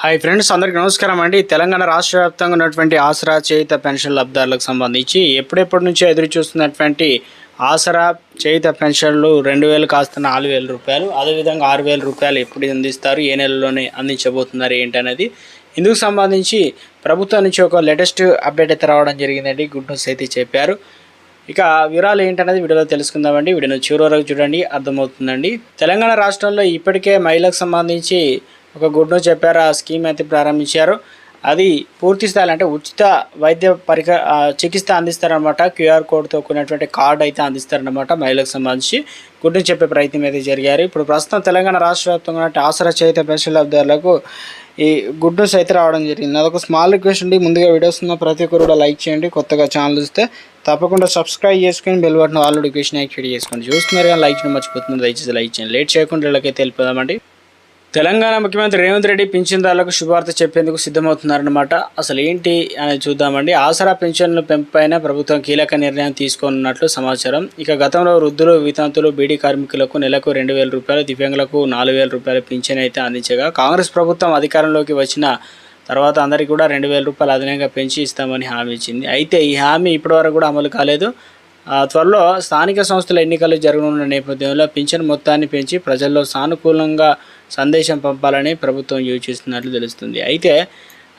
Hi friends అందరికీ నమస్కారం అండి. తెలంగాణ రాష్ట్ర వ్యాప్తంగా ఉన్నటువంటి ఆసరా చేయుత పెన్షన్ లబ్ధారులకు సంబంధించి ఎప్పుడెప్పటి నుంచో ఎదురు చూస్తున్నటువంటి ఆసరా చేయుత పెన్షన్లు రెండు వేలు కాస్త నాలుగు వేల రూపాయలు అదేవిధంగా ఆరు వేల రూపాయలు ఎప్పుడు అందిస్తారు ఏ నెలలోనే అందించబోతున్నారు ఏంటి అనేది ఇందుకు సంబంధించి ప్రభుత్వం నుంచి ఒక లేటెస్ట్ అప్డేట్ అయితే రావడం జరిగిందండి. గుడ్ న్యూస్ అయితే చెప్పారు. ఇక వివరాలు ఏంటనేది వీడియోలో తెలుసుకుందామండి. వీడియోని చివరి వరకు చూడండి. అర్థమవుతుందండి. తెలంగాణ రాష్ట్రంలో ఇప్పటికే మహిళలకు సంబంధించి ఒక గుడ్ న్యూస్ చెప్పారు ఆ స్కీమ్ అయితే ప్రారంభించారు. అది పూర్తి స్థాయిలో అంటే ఉచిత వైద్య పరిక చికిత్స అందిస్తారనమాట క్యూఆర్ కోడ్తో కూడినటువంటి కార్డు అయితే అందిస్తారనమాట మహిళలకు సంబంధించి. గుడ్ న్యూస్ చెప్పే ప్రయత్నం అయితే జరిగారు. ఇప్పుడు ప్రస్తుతం తెలంగాణ రాష్ట్ర వ్యాప్తంగా ఆసరా చేత పెన్షన్ లబ్ధిదారులకు ఈ గుడ్ న్యూస్ అయితే రావడం జరిగింది. అదొక స్మాల్ రిక్వెస్ట్ అండి ముందుగా వీడియోస్ ఉన్న ప్రతి ఒక్కరు కూడా లైక్ చేయండి. కొత్తగా ఛానల్ చూస్తే తప్పకుండా సబ్స్క్రైబ్ చేసుకొని bell button all notification activate చేసుకోండి. చూస్తున్నారు కానీ లైక్ చేయడం మర్చిపోతుంది దయచేసి లైక్ చేయండి. లేట్ చేయకుండా వీళ్ళకైతే వెళ్ళిపోదామండి తెలంగాణ ముఖ్యమంత్రి రేవంత్ రెడ్డి పింఛన్దారులకు శుభార్త చెప్పేందుకు సిద్ధమవుతున్నారన్నమాట. అసలు ఏంటి అని చూద్దామండి. ఆసరా పెన్షన్ల పెంపైన ప్రభుత్వం కీలక నిర్ణయం తీసుకోనున్నట్లు సమాచారం. ఇక గతంలో వృద్ధులు వితంతులు బీడీ కార్మికులకు నెలకు రెండు వేల రూపాయలు దివ్యాంగులకు నాలుగు వేల రూపాయల పింఛన్ అయితే అందించగా కాంగ్రెస్ ప్రభుత్వం అధికారంలోకి వచ్చిన తర్వాత అందరికీ కూడా రెండు వేల రూపాయలు అదనంగా పెంచి ఇస్తామని హామీ ఇచ్చింది. అయితే ఈ హామీ ఇప్పటివరకు కూడా అమలు కాలేదు. త్వరలో స్థానిక సంస్థల ఎన్నికలు జరగనున్న నేపథ్యంలో పింఛన్ మొత్తాన్ని పెంచి ప్రజల్లో సానుకూలంగా సందేశం పంపాలని ప్రభుత్వం యోచిస్తున్నట్లు తెలుస్తుంది. అయితే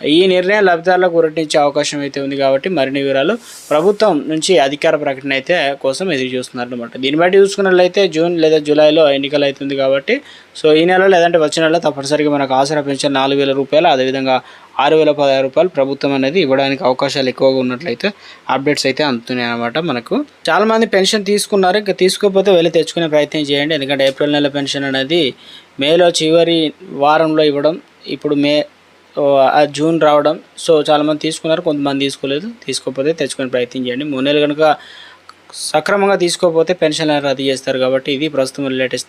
ఈ నిర్ణయం లబ్ధిదారులకు ఉరటించే అవకాశం అయితే ఉంది కాబట్టి మరిన్ని వివరాలు ప్రభుత్వం నుంచి అధికార ప్రకటన అయితే కోసం ఎదురు చూస్తున్నారనమాట దీన్ని బట్టి చూసుకున్నట్లయితే జూన్ లేదా జూలైలో ఎన్నికలు అవుతుంది కాబట్టి సో ఈ నెల లేదంటే వచ్చే నెల తప్పనిసరిగా మనకు ఆసరా పెన్షన్ నాలుగు వేల రూపాయలు అదేవిధంగా ఆరు వేల పదహారు రూపాయలు ప్రభుత్వం అనేది ఇవ్వడానికి అవకాశాలు ఎక్కువగా ఉన్నట్లయితే అప్డేట్స్ అయితే అందుతున్నాయి అనమాట మనకు. చాలామంది పెన్షన్ తీసుకున్నారు ఇంకా తీసుకోకపోతే వెళ్ళి తెచ్చుకునే ప్రయత్నం చేయండి. ఎందుకంటే ఏప్రిల్ నెల పెన్షన్ అనేది మేలో చివరి వారంలో ఇవ్వడం ఇప్పుడు మే జూన్ రావడం సో చాలామంది తీసుకున్నారు కొంతమంది తీసుకోలేదు తీసుకోకపోతే తెచ్చుకునే ప్రయత్నం చేయండి. మూడు నెలలు కనుక సక్రమంగా తీసుకోకపోతే పెన్షన్ రద్దు చేస్తారు కాబట్టి ఇది ప్రస్తుతం లేటెస్ట్